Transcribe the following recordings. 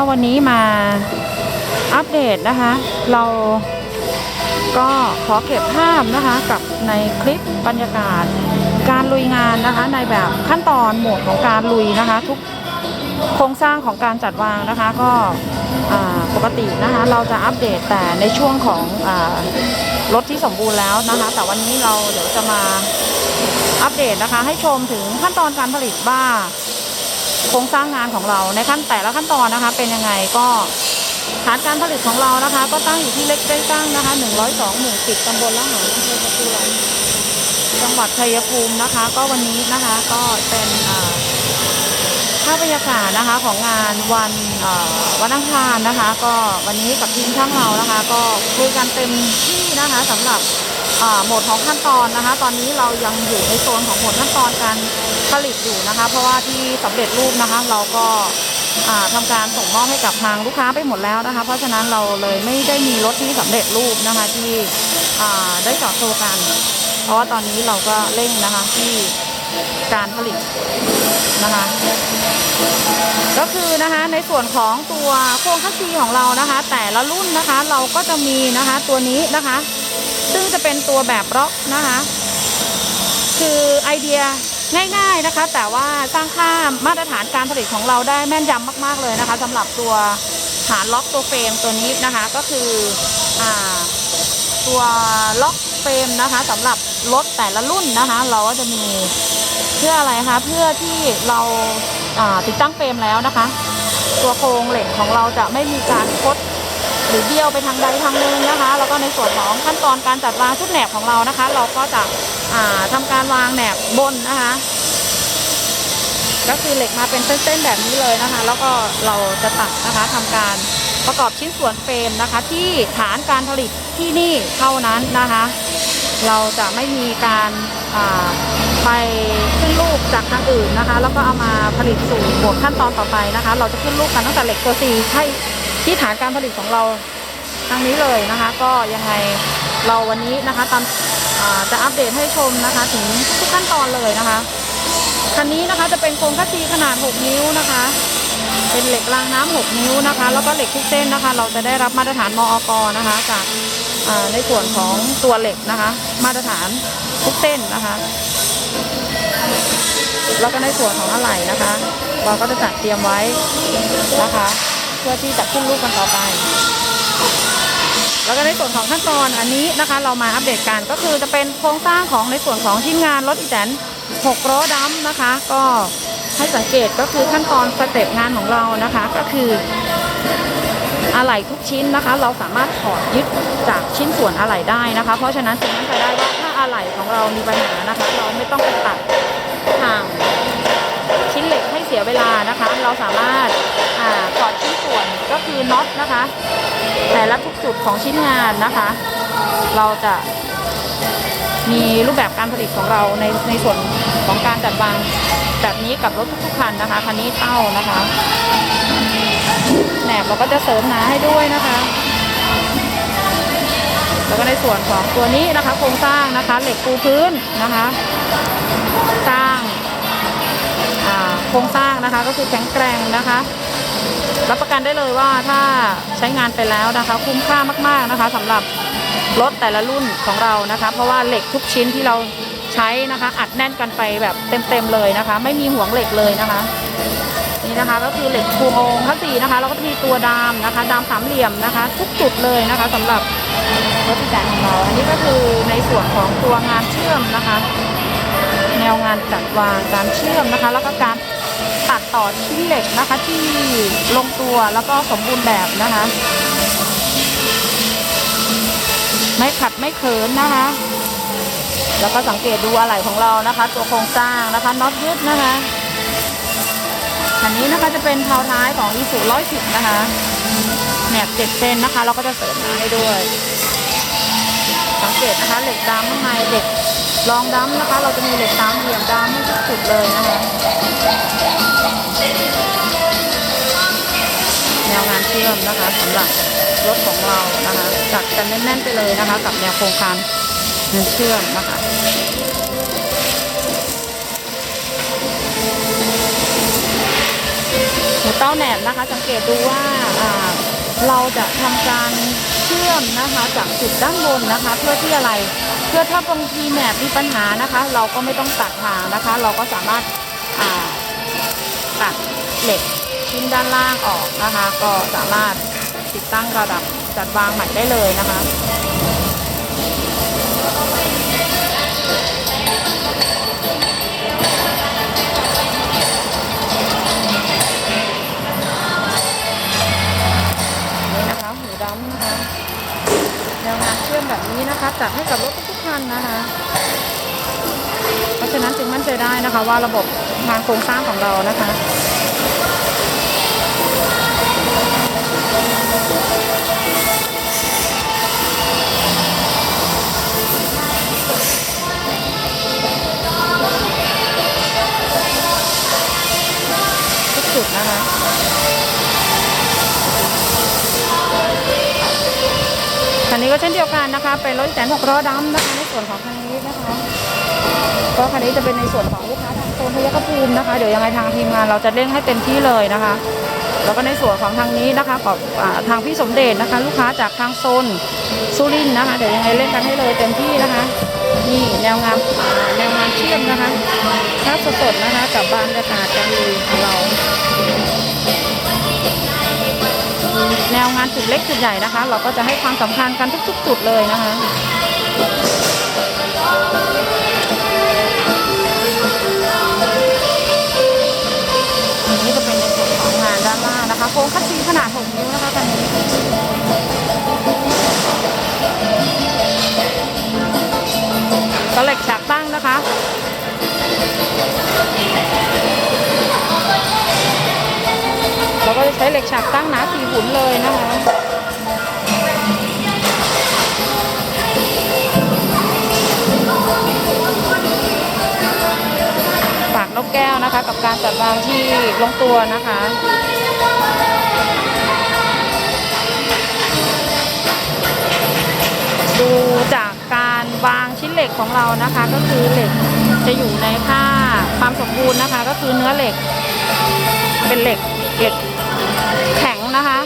ก็วันนี้มาอัปเดตนะคะ เราก็ขอเก็บภาพนะคะกับในคลิปบรรยากาศ การลุยงานนะคะ ในแบบขั้นตอนโหมดของการลุยนะคะ ทุกโครงสร้างของการจัดวางนะคะ ก็ปกตินะคะ เราจะอัปเดตแต่ในช่วงของอรถที่สมบูรณ์แล้วนะคะ แต่วันนี้เราเดี๋ยวจะมาอัปเดตนะคะ ให้ชมถึงขั้นตอนการผลิตว่า โครงสร้างงานของเราในขั้นแต่ละขั้นตอนนะคะ เป็นยังไงก็ฐานการผลิตของเรานะคะ ก็ตั้งอยู่ที่เล็กได้ตั้งนะคะ 102 หมู่ 10 ตำบลละหารอำเภอประตูหลังจังหวัดชัยภูมินะคะ ก็วันนี้นะคะก็เป็นอ่าภาพบรรยากาศนะคะของงานวันวันอังคารนะคะ ก็วันนี้กับทีมช่างเรานะคะ ก็คุยกันเต็มที่นะคะสำหรับโหมดของขั้นตอนนะคะ ตอนนี้เรายังอยู่ในโซนของโหมดขั้นตอนการ ผลิตอยู่นะคะ เพราะว่าที่สำเร็จรูปนะคะ เราก็อ่าทำการส่งมอบให้กับทางลูกค้าไปหมดแล้วนะคะ เพราะฉะนั้นเราเลยไม่ได้มีรถที่สำเร็จรูปนะคะที่ได้จอดโชว์กัน เพราะว่าตอนนี้เราก็เร่งนะคะที่การผลิตนะคะ ก็คือนะคะในส่วนของตัวโครงคัสซีของเรานะคะ แต่ละรุ่นนะคะเราก็จะมีนะคะตัวนี้นะคะ ซึ่งจะเป็นตัวแบบล็อกนะคะ คือไอเดีย ง่ายๆนะคะ แต่ว่าสร้างค่ามาตรฐานการผลิตของเราได้แม่นยำมาก ๆเลยนะคะสำหรับตัวฐานล็อกตัวเฟรมตัวนี้นะคะก็คืออตัวล็อกเฟรมนะคะสำหรับรถแต่ละรุ่นนะคะ เราก็จะมีเพื่ออะไรคะเพื่อที่เราาติดตั้งเฟรมแล้วนะคะ ตัวโครงเหล็กของเราจะไม่มีการคดหรือเบี้ยวไปทางใดทางหนึ่งนะคะ แล้วก็ในส่วนของขั้นตอนการจัดวางชุดแหนบของเรานะคะ เราก็จะ ทำการวางแหนบบนนะคะ ก็คือเหล็กมาเป็นเส้นๆแบบนี้เลยนะคะ แล้วก็เราจะตัดนะคะทำการประกอบชิ้นส่วนเฟรมนะคะ ที่ฐานการผลิตที่นี่เท่านั้นนะคะ เราจะไม่มีการไปขึ้นรูปจากทางอื่นนะคะ แล้วก็เอามาผลิตสู่บทขั้นตอนต่อไปนะคะ เราจะขึ้นรูปกันตั้งแต่เหล็กตัวซีให้ที่ฐานการผลิตของเราทางนี้เลยนะคะ ก็ยังไง เราวันนี้นะคะตามจะอัปเดตให้ชมนะคะ ถึงทุกขั้นตอนเลยนะคะ คันนี้นะคะจะเป็นโครงคัสซีขนาด 6 นิ้วนะคะ เป็นเหล็กรางน้ำ6นิ้วนะคะ แล้วก็เหล็กทุกเส้นนะคะ เราจะได้รับมาตรฐานมอกนะคะจากในส่วนของตัวเหล็กนะคะ มาตรฐานทุกเส้นนะคะ แล้วก็ในส่วนของอะไหล่นะคะ เราก็จะจัดเตรียมไว้นะคะ เพื่อที่จะขึ้นรูปกันต่อไป แล้วก็ในส่วนของขั้นตอนอันนี้นะคะ เรามาอัปเดตกันก็คือจะเป็นโครงสร้างของในส่วนของชิ้นงานรถอีแตน6ล้อดัมนะคะ ก็ให้สังเกตก็คือขั้นตอนสเต็ปงานของเรานะคะ ก็คืออะไหล่ทุกชิ้นนะคะ เราสามารถถอดยึดจากชิ้นส่วนอะไหล่ได้นะคะ เพราะฉะนั้นจึงมั่นใจได้ว่าถ้าอะไหล่ของเรามีปัญหานะคะ เราไม่ต้องไปตัดทาง ชิ้นเหล็กให้เสียเวลานะคะ เราสามารถอ่าถอดชิ้นส่วนก็คือน็อตนะคะ แต่ละทุกจุดของชิ้นงานนะคะ เราจะมีรูปแบบการผลิตของเราในในส่วนของการจัดวางแบบนี้กับรถทุกๆคันนะคะคันนี้เต้านะคะแหนบเราก็จะเสริมหนาให้ด้วยนะคะ แล้วก็ในส่วนของตัวนี้นะคะ โครงสร้างนะคะ เหล็กปูพื้นนะคะสร้างอ่า โครงสร้างนะคะ ก็คือแข็งแกร่งนะคะ รับประกันได้เลยว่าถ้าใช้งานไปแล้วนะคะ คุ้มค่ามากๆนะคะสำหรับรถแต่ละรุ่นของเรานะคะ เพราะว่าเหล็กทุกชิ้นที่เราใช้นะคะ อัดแน่นกันไปแบบเต็มๆเลยนะคะ ไม่มีห่วงเหล็กเลยนะคะ นี่นะคะก็คือเหล็กคูโมงคัสสีนะคะ เราก็จะมีตัวดามนะคะดามสามเหลี่ยมนะคะ ทุกจุดเลยนะคะสำหรับรถที่แจกของเรา อันนี้ก็คือในส่วนของตัวงานเชื่อมนะคะ แนวงานจัดวางการเชื่อมนะคะ แล้วก็การ ตัดต่อชิ้นเหล็กนะคะ ที่ลงตัวแล้วก็สมบูรณ์แบบนะคะ ไม่ขัดไม่เขินนะคะ แล้วก็สังเกตดูอะไหล่ของเรานะคะ ตัวโครงสร้างนะคะน็อตยึดนะคะอันนี้นะคะจะเป็นเพาท้ายของอีสูร้อยสิบนะคะแหนบเจ็ดเซนนะคะ เราก็จะเสริมมาให้ด้วย สังเกตนะคะเหล็กดำข้างในเหล็ก รองดำนะคะ เราจะมีเหล็กสามเหลี่ยมดำให้ทุกจุดเลยนะคะแนวงานเชื่อมนะคะสำหรับรถของเรานะคะจัดกันแน่นๆไปเลยนะคะ กับแนวโครงการงานเชื่อมนะคะหัวเต้าแหนบนะคะ สังเกตดูว่าเราจะทำการเชื่อมนะคะ จากจุดด้านบนนะคะ เพื่อที่อะไร พื่อถ้าบางทีแหนบมีปัญหานะคะ เราก็ไม่ต้องตัดทางนะคะ เราก็สามารถาตัดเหล็กชิ้นด้านล่างออกนะคะ ก็สามารถติดตั้งระดับจัดวางใหม่ได้เลยนะคะ แบบนี้นะคะจัดให้กับรถทุกคันนะคะ เพราะฉะนั้นจึงมั่นใจได้นะคะ ว่าระบบทางโครงสร้างของเรานะคะทุกจุดนะคะ คันนี้ก็เช่นเดียวกันนะคะ เป็นรถแสนหกล้อดำนะคะ ในส่วนของคันนี้นะคะก็คันนี้จะเป็นในส่วนของลูกค้าทางโซนพยัคฆภูมินะคะ เดี๋ยวยังไงทางทีมงานเราจะเร่งให้เต็มที่เลยนะคะ แล้วก็ในส่วนของทางนี้นะคะของทางพี่สมเด็จนะคะ ลูกค้าจากทางโซนสุรินนะคะ เดี๋ยวยังไงเร่งกันให้เลยเต็มที่นะคะ นี่แนวงานอ่าแนวงานเชื่อมนะคะภาพสดๆนะคะกับบรรยากาศการลุยของเรา นวงานจุดเล็กจุดใหญ่นะคะ เราก็จะให้ความสำคัญกันทุกๆ จุดเลยนะคะนนี้ก็เป็นในส่วนของงานด้านล่างนะคะโครงคัดซีขนาด 6 นิ้วนะคะคันนี้ก็เหล็กฉากตั้งนะคะ ก็จะใช้เหล็กฉากตั้งหนาสี่หุ่นเลยนะคะปากนกแก้วนะคะ กับการจัดวางที่ลงตัวนะคะดูจากการวางชิ้นเหล็กของเรานะคะ ก็คือเหล็กจะอยู่ในค่าความสมบูรณ์นะคะ ก็คือเนื้อเหล็กเป็นเหล็กเหล็ก นะคะ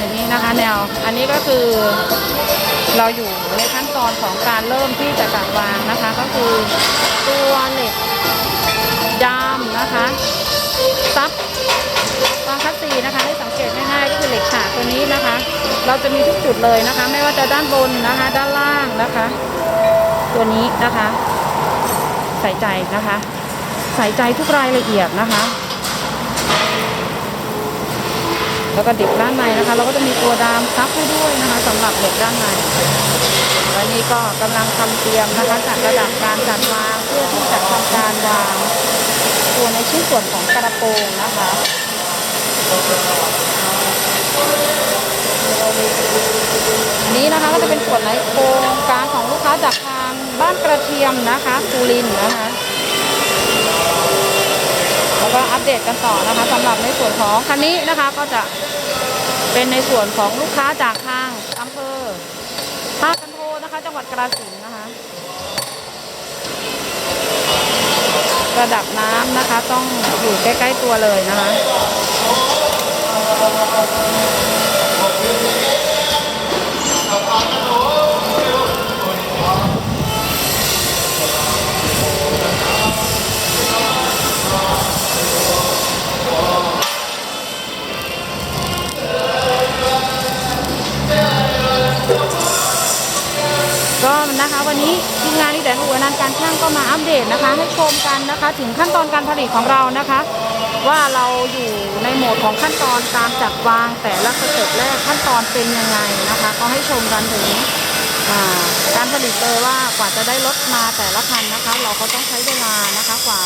อันนี้นะคะแนว อันนี้ก็คือเราอยู่ในขั้นตอนของการเริ่มที่จะจัดวางนะคะ ก็คือตัวเหล็กยามนะคะซับวางคัสซีนะคะให้สังเกตง่ายๆก็คือเหล็กฉากตัวนี้นะคะ เราจะมีทุกจุดเลยนะคะ ไม่ว่าจะด้านบนนะคะ ด้านล่างนะคะ ตัวนี้นะคะ ใส่ใจนะคะ ใส่ใจทุกรายละเอียดนะคะ แล้วก็ดิบด้านในนะคะ เราก็จะมีตัวดามซับให้ด้วยนะคะสำหรับเหล็กด้านในและนี่ก็กำลังทำเตรียมนะคะจัดระดับการจัดวางเพื่อที่จะทำการวางตัวในชิ้นส่วนของกระโปรงนะคะนี้นะคะก็จะเป็นส่วนในโครงการของลูกค้าจากทางบ้านกระเทียมนะคะสุรินนะคะ แล้วก็อัปเดตกันต่อนะคะสำหรับในส่วนของคันนี้นะคะก็จะเป็นในส่วนของลูกค้าจากทางอำเภอท่ากันโทนะคะ จังหวัดกราฬสินธุ์นะคะ ระดับน้ำนะคะ ต้องอยู่ใกล้ ๆ ตัวเลยนะคะ นะคะ วันนี้ทีมงานที่แต่หัวนันการช่างก็มาอัปเดตนะคะ ให้ชมกันนะคะ ถึงขั้นตอนการผลิตของเรานะคะ ว่าเราอยู่ในโหมดของขั้นตอนการจัดวางแต่ละสเต็ปแรกขั้นตอนเป็นยังไงนะคะก็ให้ชมกันถึงการผลิตเลยว่ากว่าจะได้รถมาแต่ละคันนะคะ เราก็ต้องใช้เวลานะคะกว่า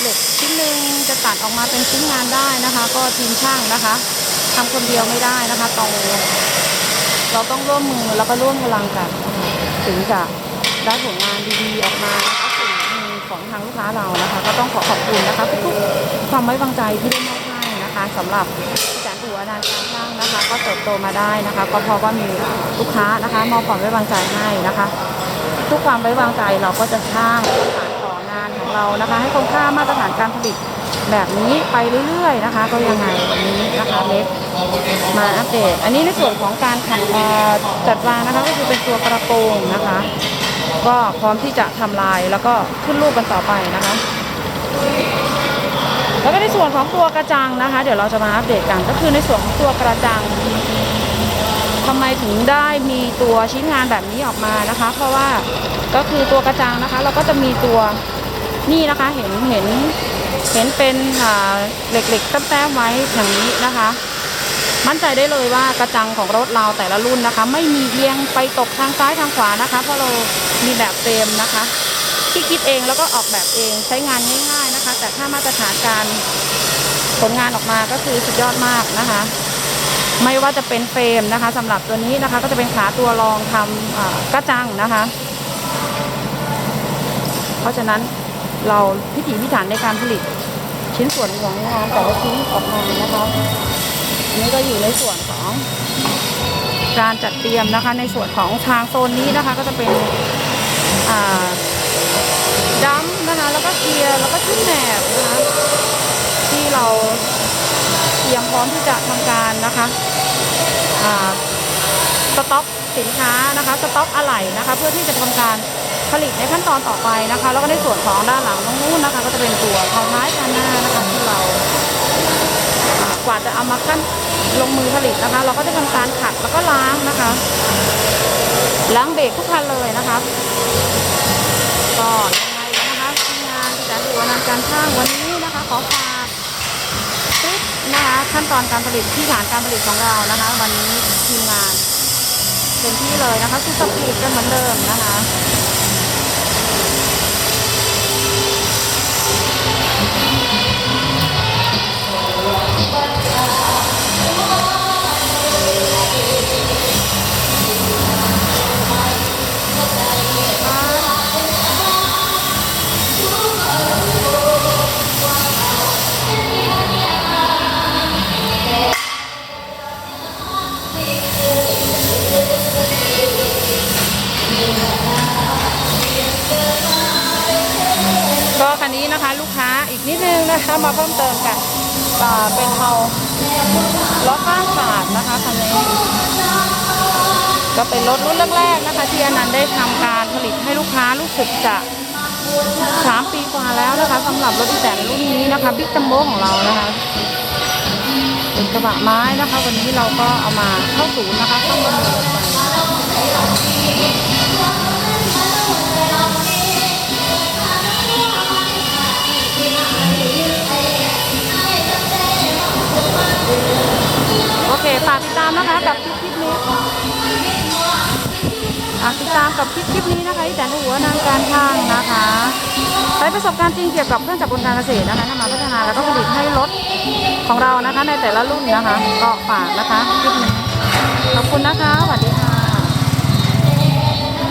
เหล็กชิ้นหนึ่งจะตัดออกมาเป็นชิ้นงานได้นะคะ ก็ทีมช่างนะคะทำคนเดียวไม่ได้นะคะต้องเราต้องร่วมมือแล้วก็ร่วมพลังกัน ถึงจะได้ผลงานดีๆออกมานะคะสู่มือของทางลูกค้าเรานะคะ ก็ต้องขอขอบคุณนะคะทุกๆความไว้วางใจที่ได้มอบให้นะคะสำหรับแสนหัวดานการร่างนะคะ ก็เติบโตมาได้นะคะ ก็เพราะว่ามีลูกค้านะคะมอบความไว้วางใจให้นะคะ ทุกความไว้วางใจเราก็จะสร้างนะคะ เรานะคะ ให้คงค่ามาตรฐานการผลิตแบบนี้ไปเรื่อยๆนะคะ ก็ยังไงวันนี้นะคะเล็กมาอัปเดต อันนี้ในส่วนของการขัดเอ่อจัดวางนะคะก็คือเป็นตัวกระโปรงนะคะ ก็พร้อมที่จะทำลายแล้วก็ขึ้นรูปกันต่อไปนะคะ แล้วก็ในส่วนของตัวกระจังนะคะ เดี๋ยวเราจะมาอัปเดตกันก็คือในส่วนของตัวกระจังทำไมถึงได้มีตัวชิ้นงานแบบนี้ออกมานะคะ เพราะว่าก็คือตัวกระจังนะคะ เราก็จะมีตัว นี่นะคะเห็นเห็นเห็นเป็นเหล็กๆแต้มๆไว้อย่างนี้นะคะ มั่นใจได้เลยว่ากระจังของรถเราแต่ละรุ่นนะคะ ไม่มีเอียงไปตกทางซ้ายทางขวานะคะ เพราะเรามีแบบเฟรมนะคะที่คิดเองแล้วก็ออกแบบเองใช้งานง่าย ๆนะคะ แต่ถ้ามาตรฐานการผลงานออกมาก็คือสุดยอดมากนะคะ ไม่ว่าจะเป็นเฟรมนะคะสำหรับตัวนี้นะคะ ก็จะเป็นขาตัวรองทำอ่ากระจังนะคะ เพราะฉะนั้น เราพิถีพิถันในการผลิตชิ้นส่วนของงานแต่ละชิ้นออกมานะคะอันนี้ก็อยู่ในส่วนของการจัดเตรียมนะคะ ในส่วนของทางโซนนี้นะคะ ก็จะเป็นดัมนะคะแล้วก็เกียร์แล้วก็ชุดแหนบนะคะที่เราเตรียมพร้อมที่จะทำการนะคะสต็อกสินค้านะคะสต็อกอะไหล่นะคะ เพื่อที่จะทำการ ผลิตในขั้นตอนต่อไปนะคะ แล้วก็ในส่วนของด้านหลังตรงนู้นนะคะ ก็จะเป็นตัวท้าท้ายคันหน้านะคะที่เรากว่าจะเอามาขั้นลงมือผลิตนะคะ เราก็จะทำการขัดแล้วก็ล้างนะคะ ล้างเบรกทุกคันเลยนะคะก็ยังไงนะคะทีมงานที่จะดูวันการช่างวันนี้นะคะ ขอฝากคลิปนะคะขั้นตอนการผลิตที่ฐานการผลิตของเรานะคะ วันนี้ทีมงานเต็มที่เลยนะคะสู้สปีดกันเหมือนเดิมนะคะ นึงนะคะมาเพิ่มเติมกันอ่าเป็นเทาล้อข้างขาดนะคะคันนี้ ก็เป็นรถรุ่นแรกๆนะคะที่อนันต์ได้ทำการผลิตให้ลูกค้ารู้สึกจะสามปีกว่าแล้วนะคะสำหรับรถอีแตนรุ่นนี้นะคะบิ๊กจัมโบของเรานะคะเป็นกระบะไม้นะคะ วันนี้เราก็เอามาเข้าศูนย์นะคะเข้ามาดูกันโกับคลิปคลิปนี้อะติดตามกับคลิปคลิปนี้นะคะที่แต่หัวนางการทางนะคะใช้ประสบการณ์จริงเกี่ยวกับเครื่องจักรกลการเกษตรนะคะนำมาพัฒนาแล้วก็ผลิตให้รถของเรานะคะ ในแต่ละรุ่นนะคะก็ฝากนะคะคลิปนี้ขอบคุณนะคะสวัสดี